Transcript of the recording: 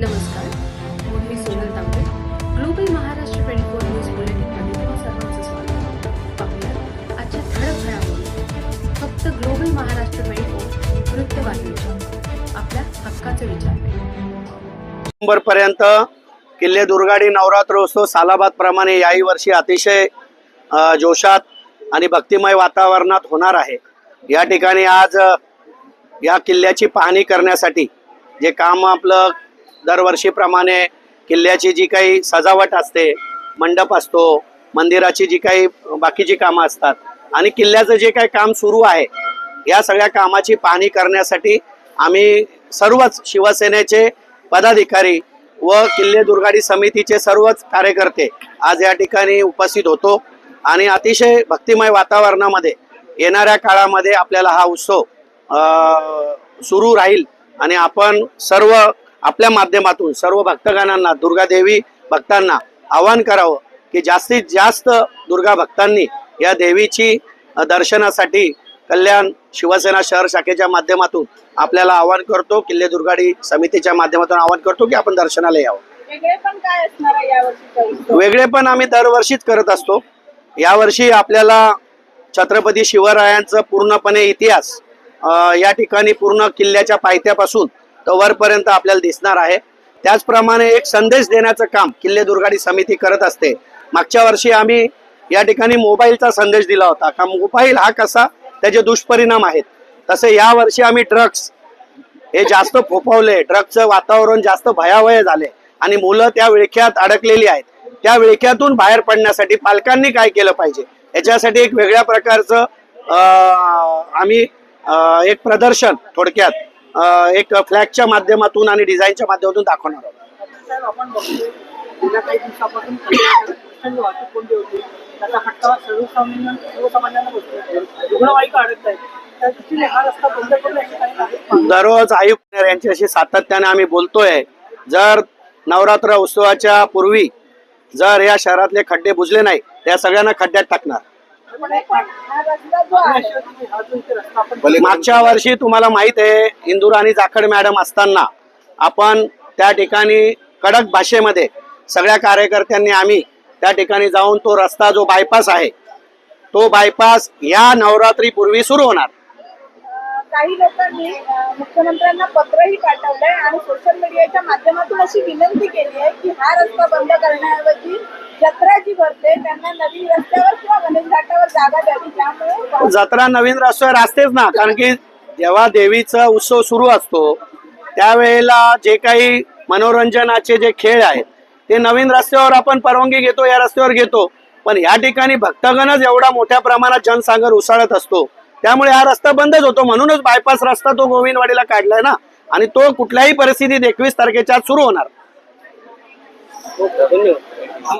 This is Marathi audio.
नमस्कार मी Sonal Tambe Global Maharashtra twenty four news बुलेटिनमध्ये तुम्हा सर्वांचं स्वागत पाहूया आजच्या ठळक घडामोडी. फक्त ग्लोबल महाराष्ट्र ट्वेंटी फोर वृत्तवाहिनीच्या आपल्या हक्काचा विचार नोव्हेंबरपर्यंत किल्ले दुर्गाडी नवरात्र उत्सव सालाबाद प्रमाणे याही वर्षी अतिशय जोशात आणि भक्तिमय वातावरणात होणार आहे. या ठिकाणी आज या किल्ल्याची पाहणी करण्यासाठी जे काम आपलं दरवर्षीप्रमाणे किल्ल्याची जी काही सजावट असते मंडप असतो मंदिराची जी काही बाकीची कामं असतात आणि किल्ल्याचं जे काही काम सुरू आहे या सगळ्या कामाची पाहणी करण्यासाठी आम्ही सर्वच शिवसेनेचे पदाधिकारी व किल्ले दुर्गाडी समितीचे सर्वच कार्यकर्ते आज या ठिकाणी उपस्थित होतो. आणि अतिशय भक्तिमय वातावरणामध्ये येणाऱ्या काळामध्ये आपल्याला हा उत्सव सुरू राहील. आणि आपण सर्व आपल्या माध्यमातून सर्व भक्तगणांना दुर्गादेवी भक्तांना आवाहन करावं की जास्तीत जास्त दुर्गा भक्तांनी या देवीची दर्शनासाठी कल्याण शिवसेना शहर शाखेच्या माध्यमातून आपल्याला आवाहन करतो किल्ले दुर्गाडी समितीच्या माध्यमातून आवाहन करतो की आपण दर्शनाला यावं. वेगळे पण आम्ही दरवर्षीच करत असतो. यावर्षी आपल्याला छत्रपती शिवरायांचं पूर्णपणे इतिहास या ठिकाणी पूर्ण किल्ल्याच्या पायथ्यापासून तर वरपर्यंत आपल्याला दिसणार आहे. त्याचप्रमाणे एक संदेश देण्याचं काम किल्ले दुर्गाडी समिती करत असते. मागच्या वर्षी आम्ही या ठिकाणी मोबाईलचा संदेश दिला होता. का मोबाईल हा कसा? त्याचे दुष्परिणाम आहेत. तसे या वर्षी आम्ही ड्रग्स हे जास्त फोफवले. ड्रग्सचं वातावरण जास्त भयावह झाले. आणि मुलं त्या विळख्यात अडकलेली आहेत. त्या विळख्यातून बाहेर पडण्यासाठी पालकांनी काय केलं पाहिजे? याच्यासाठी एक वेगळ्या प्रकारचं अं, आम्ही एक प्रदर्शन थोडक्यात एक फ्लॅगच्या माध्यमातून आणि डिझाईनच्या माध्यमातून दाखवणार आहोत. दररोज आयुक्त यांच्याशी सातत्याने आम्ही बोलतोय. जर नवरात्र उत्सवाच्या पूर्वी जर या शहरातले खड्डे बुजले नाही त्या सगळ्यांना खड्ड्यात टाकणार. मागच्या वर्षी तुम्हाला माहीत आहे इंदूर आणि जाखड मॅडम असताना आपण त्या ठिकाणी कडक भाषेमध्ये सगळ्या कार्यकर्त्यांनी आम्ही त्या ठिकाणी जाऊन तो रस्ता जो बायपास आहे तो बायपास या नवरात्रीपूर्वी सुरू होणार. काही लोकांनी मुख्यमंत्र्यांना पत्रही पाठवलंय आणि सोशल मीडियाच्या माध्यमातून अशी विनंती केली आहे की हा रस्ता बंद करण्याऐवजी जत्रा जी भरते त्यांना नवीन रस्त्यावर किंवा गणेश जागा द्यावी त्यामुळे जत्रा नवीन रस्त्यावर असतेच ना कारण की जेव्हा देवीचा उत्सव सुरू असतो त्यावेळेला जे काही मनोरंजनाचे जे खेळ आहेत ते नवीन रस्त्यावर आपण परवानगी घेतो या रस्त्यावर घेतो. पण या ठिकाणी भक्तगणच एवढा मोठ्या प्रमाणात जनसागर उसळत असतो. त्यामुळे हा रस्ता बंदच होतो. म्हणूनच बायपास रस्ता तो गोविंदवाडीला काढलाय ना. आणि तो कुठल्याही परिस्थितीत एकवीस तारखेच्या सुरू होणार. धन्यवाद.